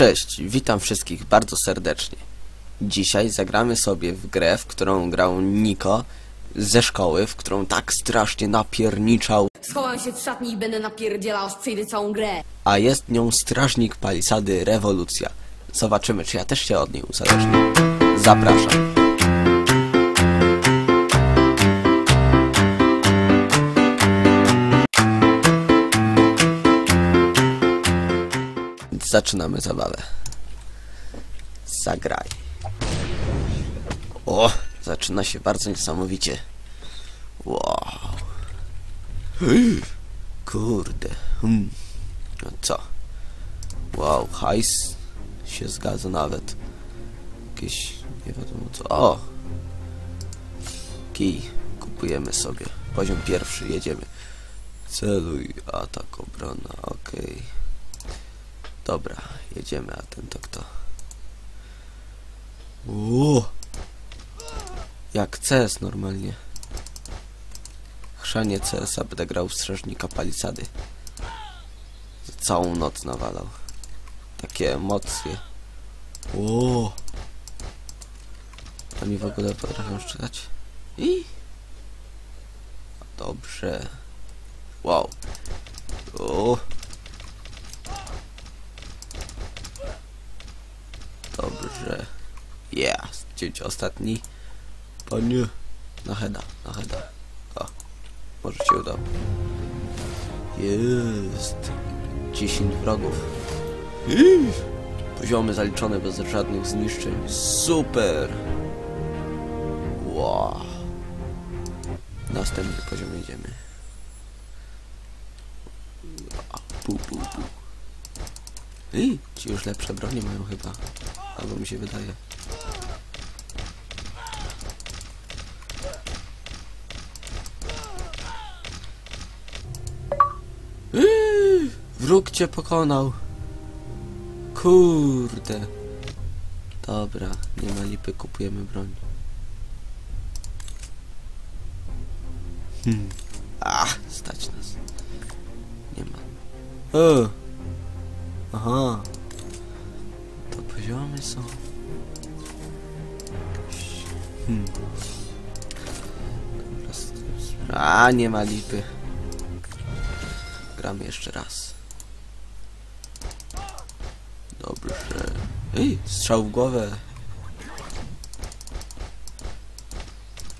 Cześć, witam wszystkich bardzo serdecznie. Dzisiaj zagramy sobie w grę, w którą grał Niko ze szkoły, w którą tak strasznie napierniczał, Schowam się w szatni i będę napierdzielał, aż przejdę całą grę. a jest nią strażnik palisady Rewolucja. Zobaczymy, czy ja też się od niej uzależnię. Zapraszam. Zaczynamy zabawę. Zagraj. O, zaczyna się bardzo niesamowicie. Wow. Kurde. Hmm. No co? Wow, hajs się zgadza nawet. Jakieś nie wiadomo co. O! Kij. Kupujemy sobie. Poziom pierwszy, jedziemy. Celuj, atak, obrona, okej. Dobra, jedziemy, a ten to kto? Uuu. Jak CS normalnie. Chrzanie CS-a będę grał w strażnika palisady. Całą noc nawalał. Takie emocje. O. Oni w ogóle potrafią strzelać. I. Dobrze. Wow. O. Dobrze. Jest. Dzień ostatni. Panie. Na heda, na heda. O. Może się uda. Jest. 10 wrogów. Poziomy zaliczone bez żadnych zniszczeń. Super. Wow. Następny poziom jedziemy. A, Pu, pu, pu. I ci już lepsze bronie mają chyba. Albo mi się wydaje. Yy, Wróg cię pokonał. Kurde. Dobra, nie ma lipy, kupujemy broń. Hmm. Ach, stać nas. Nie ma. O! Aha. To poziomy są. Hmm. A, nie ma lipy. Gramy jeszcze raz. Dobrze. Ej, strzał w głowę.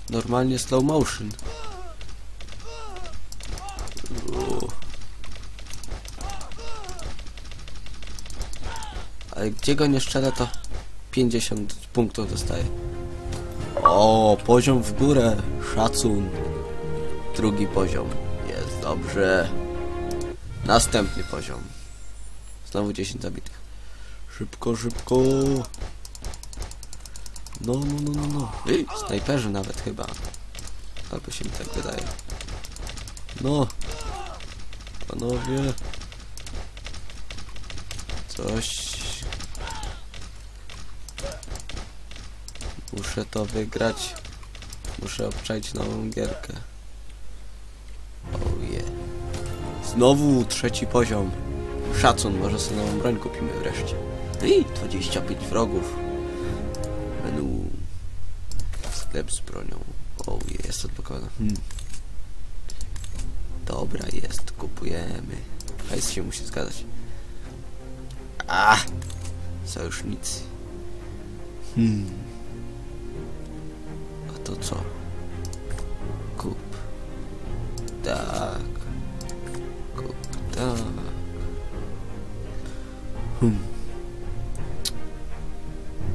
Normalnie slow motion. Ale gdzie go nie strzelę, to 50 punktów dostaję. O, poziom w górę. Szacun. Drugi poziom. Jest dobrze. Następny poziom. Znowu 10 zabitych. Szybko, szybko. No, no, no, no, no. Ej, snajperzy nawet chyba. Albo się mi tak wydaje. No. Panowie. Coś. Muszę to wygrać. Muszę obczaić nową gierkę. Oh yeah. Znowu trzeci poziom. Szacun, może sobie nową broń kupimy wreszcie. I 25 wrogów. Menu. Sklep z bronią. O, jest odblokowane. Hmm. Dobra, jest. Kupujemy. Hajs się musi zgadzać. A, Sojusznicy. Hmm. Co? Kup. Tak. Kup. Tak. Hmm.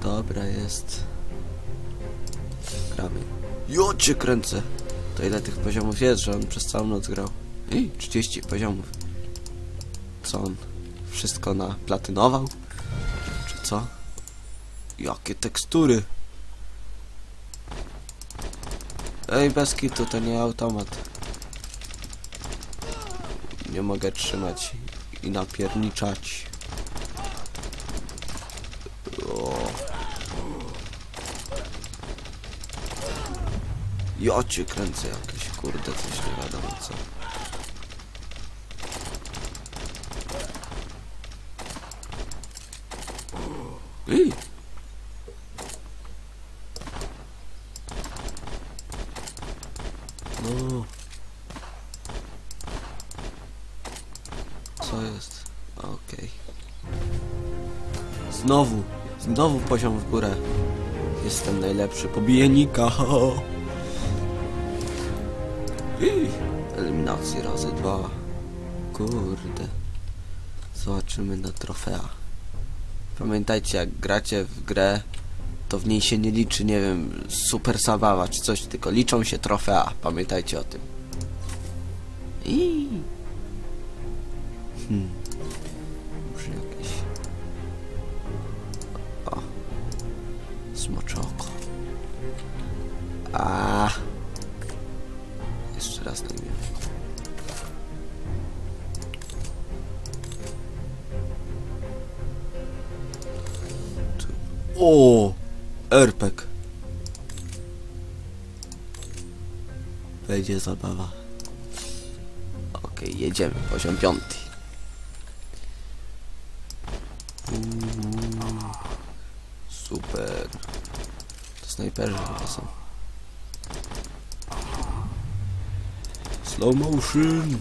Dobra jest. Gramy. Jo cię kręcę. To ile tych poziomów jest, że on przez całą noc grał? I 30 poziomów. Co on? Wszystko na platynował? Czy co? Jakie tekstury? Ej, bez kitu, to nie automat. Nie mogę trzymać i napierniczać. O. Ja cię kręcę jakieś, kurde, coś nie wiadomo co. Ej. No. Co jest? Okej. Znowu, znowu poziom w górę. Jestem najlepszy. Pobiję Nika. Eliminacji razy dwa. Kurde. Zobaczymy na trofea. Pamiętajcie, jak gracie w grę, to w niej się nie liczy, nie wiem, super zabawa czy coś, tylko liczą się trofea. Pamiętajcie o tym. I. Hmm. Może jakieś. O. Smocze oko. A. Jeszcze raz na imię. O, Erpek. Będzie zabawa. Okej, jedziemy. Poziom piąty. Super. To snajperzy chyba są. Slow motion.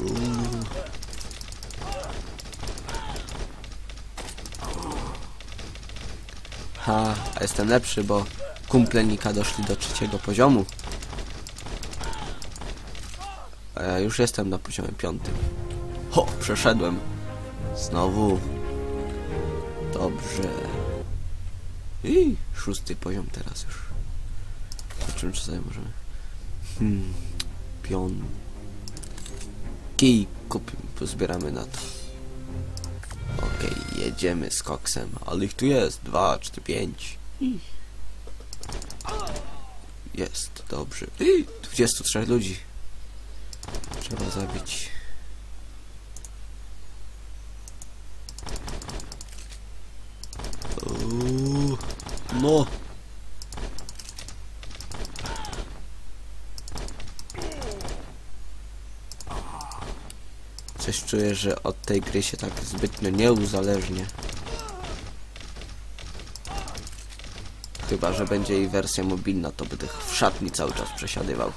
Uuu. Ha, a jestem lepszy, bo kumple Nika doszli do trzeciego poziomu. A ja już jestem na poziomie piątym. Ho, przeszedłem. Znowu. Dobrze. I szósty poziom teraz już. Zobaczymy, czy sobie możemy. Hmm, piąty. Kij kupimy, pozbieramy na to. Okej, jedziemy z koksem. Ale ich tu jest. Dwa, cztery, pięć. Jest, dobrze. I 23 ludzi. Trzeba zabić. Uuu, no. Coś czuję, że od tej gry się tak zbytnio nie uzależnię. Chyba, że będzie jej wersja mobilna, to będę w szatni cały czas przesiadywał.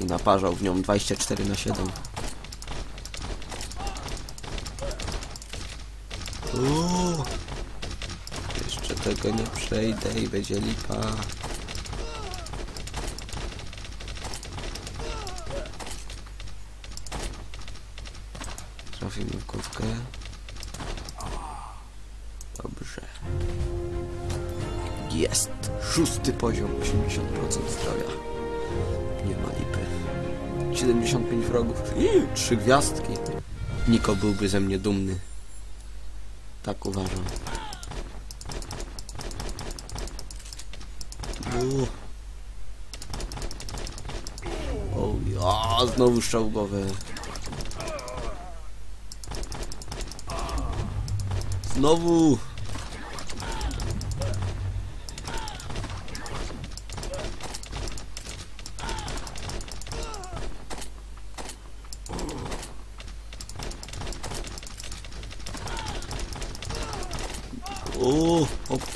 I naparzał w nią 24 na 7. Uuu. Jeszcze tego nie przejdę i będzie lipa. Jest. Szósty poziom, 80% zdrowia. Nie ma lipy. 75 wrogów. I, trzy gwiazdki. Niko byłby ze mnie dumny. Tak uważam. U. O ja, znowu szczałgowe. Znowu.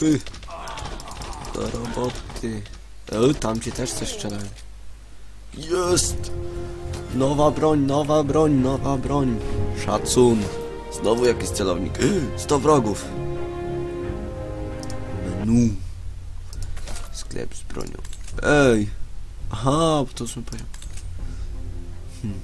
O, opy. Do roboty. E, tam cię też coś strzelają. Jest! Nowa broń, nowa broń, nowa broń. Szacun. Znowu jakiś celownik. E, 100 wrogów. Menu. Sklep z bronią. Ej! Aha, bo to są poziom. Hmm.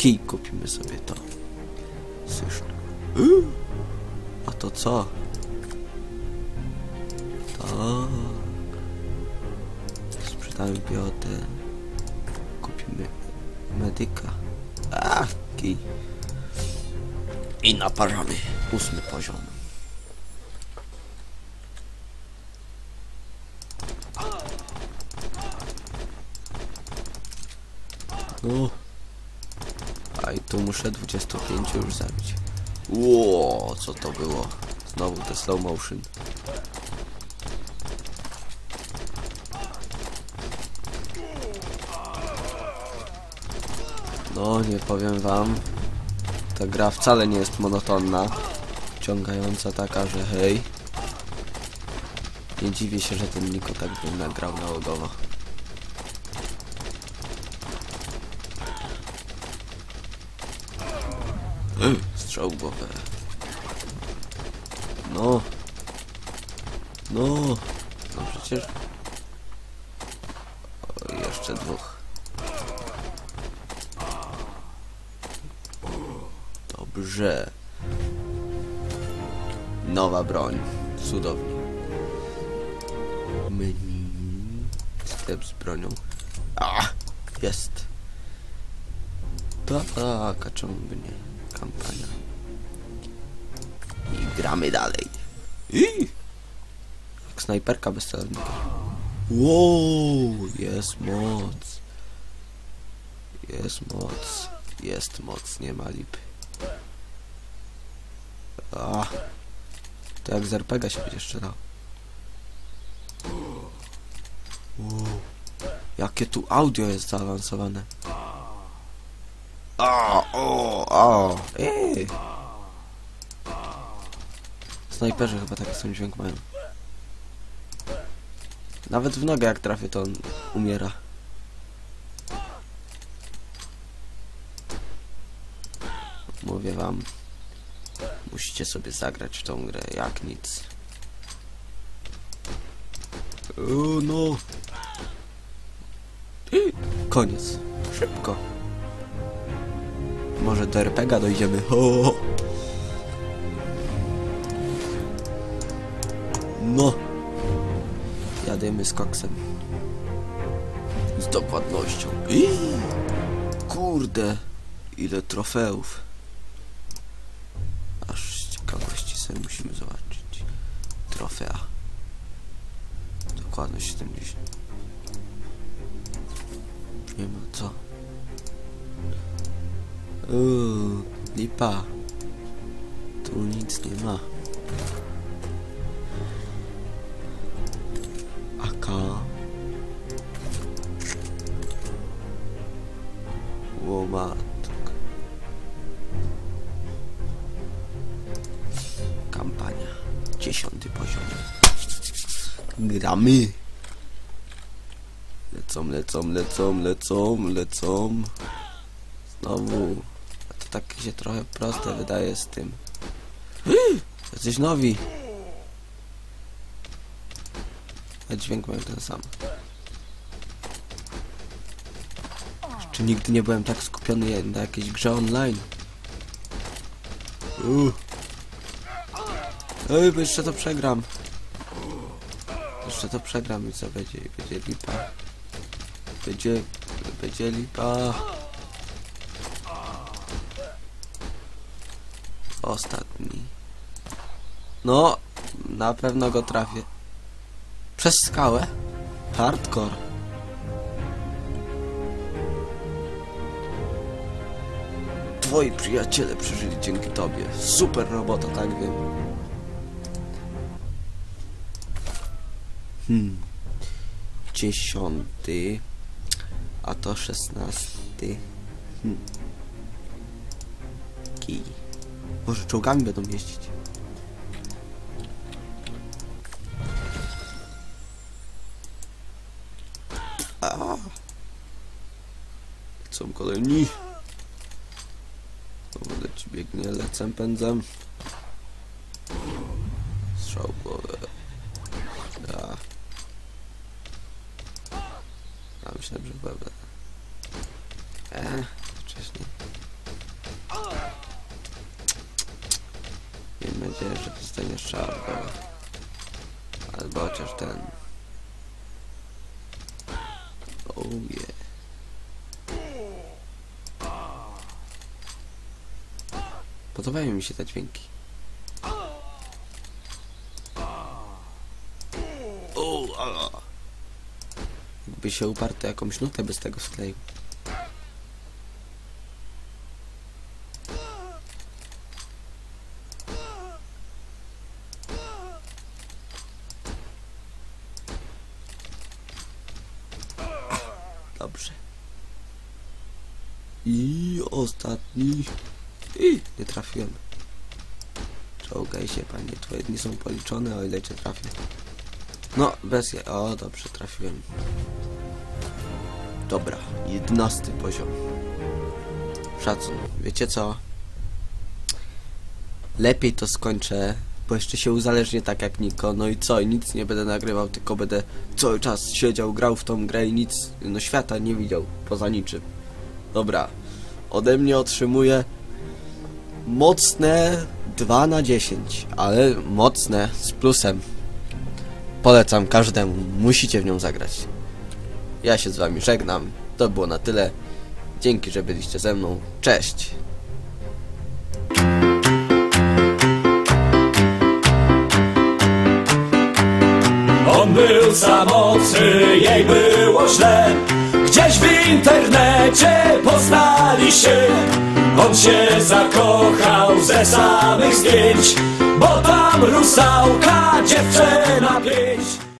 Kij kupimy sobie to. Słyszę. Yy. A to co? Tak. Sprzedamy biotę. Kupimy medyka. A, kij. I naparzamy. Ósmy poziom. No. I tu muszę 25 już zabić. Ło, co to było? Znowu te slow motion. No, nie powiem wam. Ta gra wcale nie jest monotonna. Ciągająca taka, że hej. Nie dziwię się, że ten Niko tak by nagrał nałogowo. Głowę. No. No. No przecież... O, jeszcze dwóch. Dobrze. Nowa broń. Cudownie. Menu. Sklep z bronią. A! Jest. Tak, a czemu by nie? Kampania. Gramy dalej. I! Jak snajperka bez celownika. Wow! Jest moc. Jest moc. Jest moc, nie ma lipy. A, to jak z RPG się będzie strzelał. Wow. Jakie tu audio jest zaawansowane. A, o, o, ej. Snajperzy chyba taki sam dźwięk mają. Nawet w nogę jak trafię to on umiera. Mówię wam. Musicie sobie zagrać w tą grę jak nic. O, no. Koniec. Szybko. Może do RPGa dojdziemy. O! No. Jademy z koksem. Z dokładnością. Kurde. Ile trofeów. Aż z ciekawości sobie musimy zobaczyć. Trofea. Dokładność 70. Nie ma co. Uuu, lipa. Tu nic nie ma. Kampania. Dziesiąty poziom. Gramy. Lecą, lecą, lecą, lecą, lecą. Znowu. A to tak się trochę proste wydaje z tym. Jesteś nowi. A dźwięk mają ten sam. Jeszcze nigdy nie byłem tak skupiony na jakiejś grze online. Uh. Ej, bo jeszcze to przegram. Jeszcze to przegram i co będzie? Będzie lipa. Będzie... Będzie lipa. Ostatni. No, na pewno go trafię. Przez skałę? Hardcore. Twoi przyjaciele przeżyli dzięki tobie. Super robota, tak wiem. Hmm. Dziesiąty. A to szesnasty. Hmm. Kij. Może czołgami będą jeździć. A. Są kolejni. Znowu leci biegnie, lecem pędzem. Strzał głowę. Ja. Ja myślałem, że będę. Eee, wcześniej. Miejmy nadzieję, że dostanie strzał w głowę. Albo chociaż ten. Oh yeah. Podobają mi się te dźwięki. O, a jakby się uparty jakąś nutę bez tego skleił. Dobrze. I ostatni. I nie trafiłem. Czołgaj się panie, twoje dni są policzone, o ile cię trafię. No, bez je... O, dobrze, trafiłem. Dobra, jedenasty poziom. Szacun. Wiecie co? Lepiej to skończę, bo jeszcze się uzależnię tak jak Niko. No i co? Nic nie będę nagrywał, tylko będę cały czas siedział, grał w tą grę i nic, no świata nie widział, poza niczym. Dobra, ode mnie otrzymuje mocne 2 na 10, ale mocne, z plusem. Polecam każdemu, musicie w nią zagrać. Ja się z wami żegnam, to było na tyle. Dzięki, że byliście ze mną. Cześć! On był samotny, jej było źle Gdzieś w internecie poznali się On się zakochał ze samych zdjęć Bo tam rusałka dziewczyna pięć